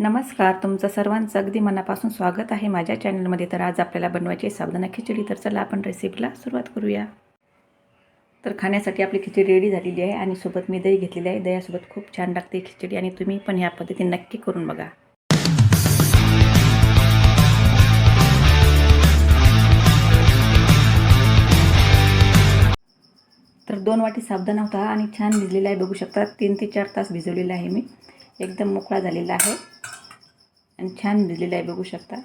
नमस्कार तुमचं सर्वांचं अगदी मनापासून स्वागत आहे माझ्या चॅनलमध्ये. तर आज आपल्याला बनवायची आहे साबुदाणा खिचडी. तर चला आपण रेसिपीला सुरुवात करूया. तर खाण्यासाठी आपली खिचडी रेडी झालेली आहे आणि सोबत मी दही घेतलेली आहे. दह्यासोबत खूप छान लागते खिचडी आणि तुम्ही पण ह्या पद्धतीने नक्की करून बघा. तर दोन वाटी साबुदाणा होता आणि छान भिजलेला आहे. बघू शकता तीन ते चार तास भिजवलेला आहे मी. एकदम मोकळा झालेला आहे. आणि छान भिजलेला आहे बघू शकता.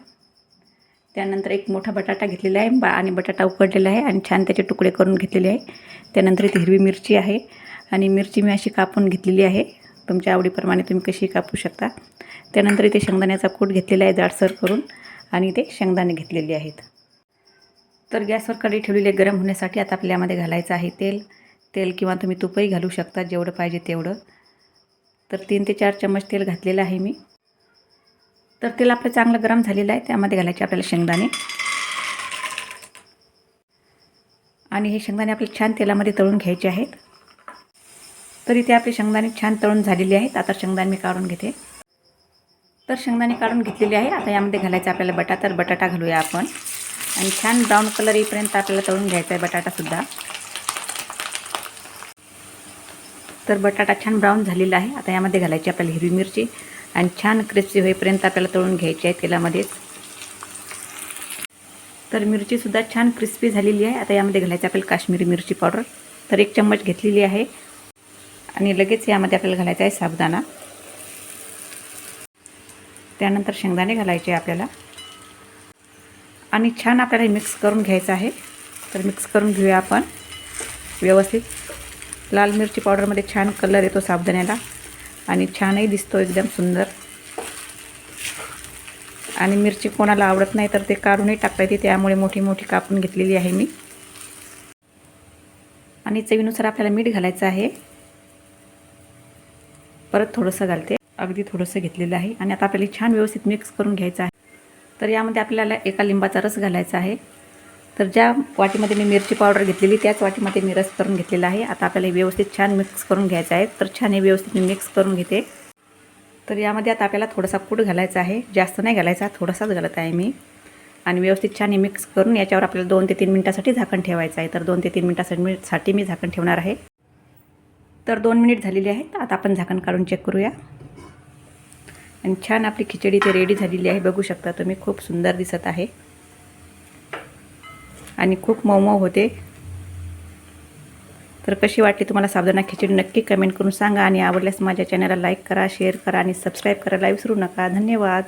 त्यानंतर एक मोठा बटाटा घेतलेला आहे बा आणि बटाटा उकडलेला आहे आणि छान त्याचे तुकडे करून घेतलेले आहे. त्यानंतर इथे हिरवी मिरची आहे. आणि मिरची मी अशी कापून घेतलेली आहे. तुमच्या आवडीप्रमाणे तुम्ही कशी कापू शकता. त्यानंतर इथे शेंगदाण्याचा कूट घेतलेला आहे जाडसर करून. आणि इथे शेंगदाणे घेतलेले आहेत. तर गॅसवर कढई ठेवलेले गरम होण्यासाठी. आता आपल्यामध्ये घालायचं आहे तेल. तेल किंवा तुम्ही तुपही घालू शकता. जेवढं पाहिजे तेवढं. तर तीन ते चार चम्मच तेल घातलेलं आहे मी. तर तेल आपलं चांगलं गरम झालेलं आहे त्यामध्ये घालायचे आपल्याला शेंगदाणे. आणि हे शेंगदाणे आपले छान तेलामध्ये तळून घ्यायचे आहेत. तर इथे आपले शेंगदाणे छान तळून झालेले आहेत. आता शेंगदाणे मी काढून घेते. तर शेंगदाणे काढून घेतलेले आहे आता यामध्ये घालायचं आपल्याला बटाटा. तर बटाटा घालूया आपण. आणि छान ब्राऊन कलर येईपर्यंत आपल्याला तळून घ्यायचा आहे बटाटासुद्धा. तर बटाटा छान ब्राऊन झालेला आहे. आता यामध्ये घालायची आपल्याला हिरवी मिरची आणि छान क्रिस्पी होईपर्यंत आपल्याला तळून घ्यायची आहे तेलामध्येच. तर मिरचीसुद्धा छान क्रिस्पी झालेली आहे. आता यामध्ये घालायची आपल्याला काश्मीरी मिरची पावडर. तर एक चम्मच घेतलेली आहे. आणि लगेच यामध्ये आपल्याला घालायचं आहे साबुदाणा. त्यानंतर शेंगदाणे घालायचे आपल्याला. आणि छान आपल्याला मिक्स करून घ्यायचं आहे. तर मिक्स करून घेऊया आपण. व्यवस्थित. लाल मिरची पावडरमध्ये छान कलर येतो साबुदाण्याला. आणि छानही दिसतो एकदम सुंदर. आणि मिरची कोणाला आवडत नाही तर ते काढूनही टाकता येते त्यामुळे मोठी मोठी कापून घेतलेली आहे मी. आणि चवीनुसार आपल्याला मीठ घालायचं आहे. परत थोडंसं घालते. अगदी थोडंसं घेतलेलं आहे. आणि आता आपल्याला छान व्यवस्थित मिक्स करून घ्यायचं आहे. तर यामध्ये आपल्याला एका लिंबाचा रस घालायचा आहे. तर ज्या वाटीमध्ये मी मिरची पावडर घेतलेली त्याच वाटीमध्ये मी रस करून घेतलेला आहे. आता आपल्याला हे व्यवस्थित छान मिक्स करून घ्यायचं आहे. तर छान हे व्यवस्थित मी मिक्स करून घेते. तर यामध्ये आता आपल्याला थोडासा कूट घालायचा आहे. जास्त नाही घालायचा थोडासाच घालत आहे मी. आणि व्यवस्थित छान हे मिक्स करून याच्यावर आपल्याला दोन ते तीन मिनटासाठी झाकण ठेवायचं आहे. तर दोन ते तीन मिनटासाठी साठी मी झाकण ठेवणार आहे. तर दोन मिनिट झालेली आहेत. आता आपण झाकण काढून चेक करूया. आणि छान आपली खिचडी ते रेडी झालेली आहे. बघू शकता तुम्ही खूप सुंदर दिसत आहे. आणि खूप मऊ मऊ होते. तर कशी वाटली तुम्हाला साबुदाणा खिचडी नक्की कमेंट करून सांगा आणि आवडल्यास माझ्या चॅनलला लाईक करा शेअर करा आणि सबस्क्राईब करायला विसरू नका. धन्यवाद.